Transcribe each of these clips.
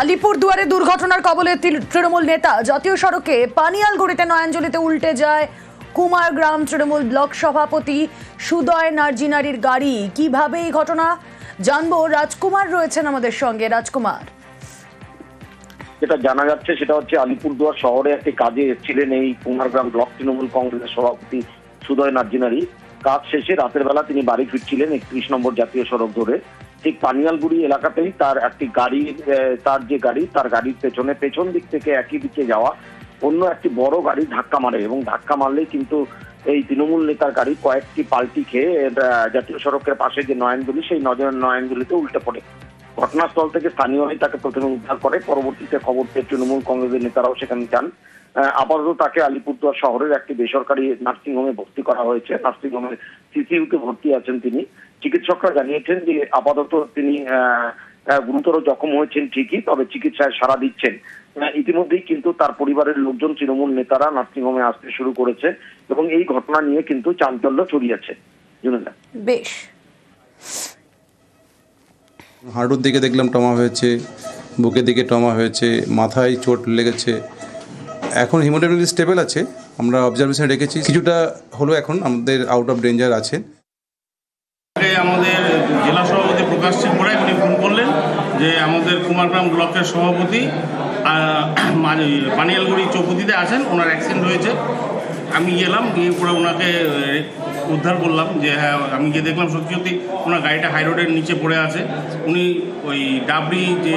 আলিপুর দুয়ারে দুর্ঘটনার কবলে তৃণমূল নেতা, জাতীয় সড়কে পানিয়ালগুড়িতে নয়াঞ্জলিতে উল্টে যায় কুমারগ্রাম তৃণমূল ব্লক সভাপতি সুদয় নার্জিনারির গাড়ি। কীভাবে এই ঘটনা? জানব, রাজকুমার রয়েছেন আমাদের সঙ্গে। রাজকুমার। যেটা জানা যাচ্ছে সেটা হচ্ছে আলিপুরদুয়ার শহরে একটি কাজে এসেছিলেন এই কুমারগ্রাম ব্লক তৃণমূল কংগ্রেসের সভাপতি সুদয় নার্জিনারি কাজ শেষে রাতের বেলা তিনি বাড়ি ফিরছিলেন একত্রিশ নম্বর জাতীয় সড়ক ধরে। ঠিক পানিয়ালগুড়ি এলাকাতেই তার একটি গাড়ি তার যে গাড়ি, তার গাড়ির পেছনে, পেছন দিক থেকে একই দিকে যাওয়া, অন্য একটি বড় গাড়ি ধাক্কা মারে এবং ধাক্কা মারলেই কিন্তু এই তৃণমূল নেতার গাড়ি কয়েকটি পাল্টি খেয়ে জাতীয় সড়কের পাশে যে নয়নগুলি, সেই নয়নগুলিতে উল্টে পড়ে। ঘটনাস্থল থেকে স্থানীয়রাই তাকে প্রথমে উদ্ধার করে। পরবর্তীতে খবর পেয়ে তৃণমূল কংগ্রেসের নেতারাও সেখানে যান। আপাতত তাকে আলিপুরদুয়ার শহরের একটি বেসরকারি নার্সিংহোমে ভর্তি করা হয়েছে। নার্সিংহোমের সিসিইউতে ভর্তি আছেন তিনি। চিকিৎসকরা জানিয়েছেন যে আপাতত তিনি গুরুতর জখম হয়েছেন ঠিকই তবে চিকিৎসায় সাড়া দিচ্ছেন। ইতিমধ্যেই কিন্তু তার পরিবারের লোকজন তৃণমূল নেতারা নার্সিংহোমে আসতে শুরু করেছে এবং এই ঘটনা নিয়ে কিন্তু চাঞ্চল্য ছড়িয়েছে। বেশ। হাঁটুর দিকে দেখলাম টমা হয়েছে বুকের দিকে টমা হয়েছে মাথায় চোট লেগেছে। এখন হিমোডেমিক স্টেবল আছে, আমরা অবজারভেশন রেখেছি। কিছুটা হলো এখন আমাদের আউট অফ ডেঞ্জার আছে আমাদের জেলা সভাপতি প্রকাশ সিং বড়াই উনি ফোন করলেন যে আমাদের কুমারগ্রাম ব্লকের সভাপতি মাঝে- পানিয়ালগুড়ি চৌপতিতে আছেন, ওনার অ্যাক্সিডেন্ট হয়েছে। আমি গেলাম গিয়ে পরে ওনাকে উদ্ধার করলাম যে হ্যাঁ আমি গিয়ে দেখলাম সত্যি সত্যি ওনার গাড়িটা হাই রোডের নিচে পড়ে আছে। উনি ওই ডাবরি যে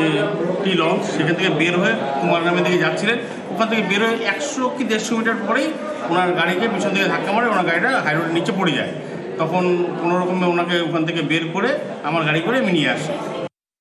টি লঞ্চ, সেখান থেকে বের হয়ে কুমার কুমারগ্রামের দিকে যাচ্ছিলেন। ওখান থেকে বের হয়ে একশো কি দেড়শো মিটার পরেই ওনার গাড়িকে পিছন থেকে ধাক্কা মারে ওনার গাড়িটা হাই রোডের নিচে পড়ে যায়। তখন কোনো রকমে ওনাকে ওখান থেকে বের করে আমার গাড়ি করে আমি নিয়ে আসি।